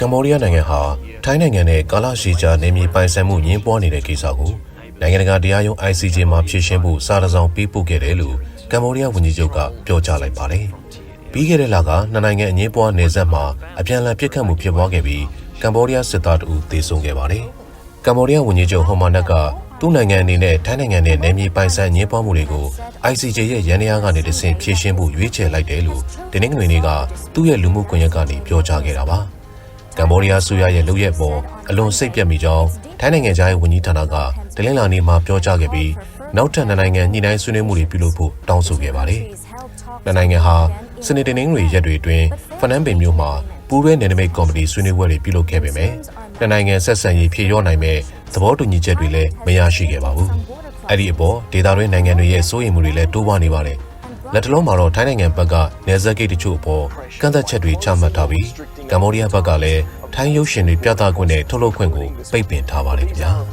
ကမ္ဘောဒီးယားနိုင်ငံဟာထိုင်းနိုင်ငံနဲ့ကာလရှည်ကြာနေမြေပိုင်ဆိုင်မှုညှင်းပွားနေတဲ့ကိစ္စကိုနိုင်ငံတကာတရားရုံး ICJ မှာဖြေရှင်းဖို့စာတစောင်ပေးပို့ခဲ့တယ်လို့ကမ္ဘောဒီးယားဝန်ကြီးချုပ်ကပြောကြားလိုက်ပါတယ်။ပြီးခဲ့တဲ့လကနှစ်နိုင်ငံအငင်းပွားနယ်စပ်မှာအပြန်အလှန်ပြစ်ခတ်မှုဖြစ်ပွားခဲ့ပြီးကမ္ဘောဒီးယားစစ်သားတို့သေဆုံးခဲ့ပါတယ်။ကမ္ဘောဒီးယားဝန်ကြီးချုပ်ဟွန်မာနက်က သူ့နိုင်ငံအနေနဲ့ထိုင်းနိုင်ငံနဲ့နယ်မြေပိုင်ဆိုင်ညှင်းပွားမှုတွေကို ICJ ရဲ့ရန်တရားကနေတဆင့်ဖြေရှင်းဖို့ရွေးချယ်လိုက်တယ်လို့တင်းနှင်းငွေတွေကသူ့ရဲ့လူမှုကွန်ရက်ကနေပြောကြားခဲ့တာပါ။ကမ္ဘောဒီးယားဆိုရရဲ့လုပ်ရက်ပေါ်အလွန်စိတ်ပြတ်မိကြောင်းထိုင်းနိုင်ငံသားရဲ့ဝန်ကြီးဌာနကတလင်းလာနေမှာပြောကြားခဲ့ပြီးနောက်ထပ်နှစ်နိုင်ငံညှိနှိုင်းဆွေးနွေးမှုတွေပြုလုပ်ဖို့တောင်းဆိုခဲ့ပါတယ်။နှစ်နိုင်ငံဟာစနေတင်းနှင်းငွေရက်တွေအတွင်းဖနန်းပင်မြို့မှာ ပူးတွဲနယ်နိမိတ်ကော်မတီဆွေးနွေးပွဲတွေပြုလုပ်ခဲ့ပေမဲ့နှစ်နိုင်ငံဆက်ဆံရေးဖြေလျော့နိုင်မဲ့သဘောတူညီချက်တွေလည်းမရရှိခဲ့ပါဘူး။အဲ့ဒီအပေါ်ဒေသတွင်းနိုင်ငံတွေရဲ့စိုးရိမ်မှုတွေလည်းတိုးပွားနေပါတယ်။လက်တလုံးမှာတော့ထိုင်းနိုင်ငံဘက်ကနယ်စပ်ဂိတ်တချို့အပေါ်ကန့်သက်ချက်တွေချမှတ်ထားပြီးကမ္ဘောဒီးယားဘက်ကလည်းထိုင်းရုပ်ရှင်တွေပြသခွင့်နဲ့ထုတ်လုပ်ခွင့်ကိုပိတ်ပင်ထားပါတယ်ခင်ဗျာ။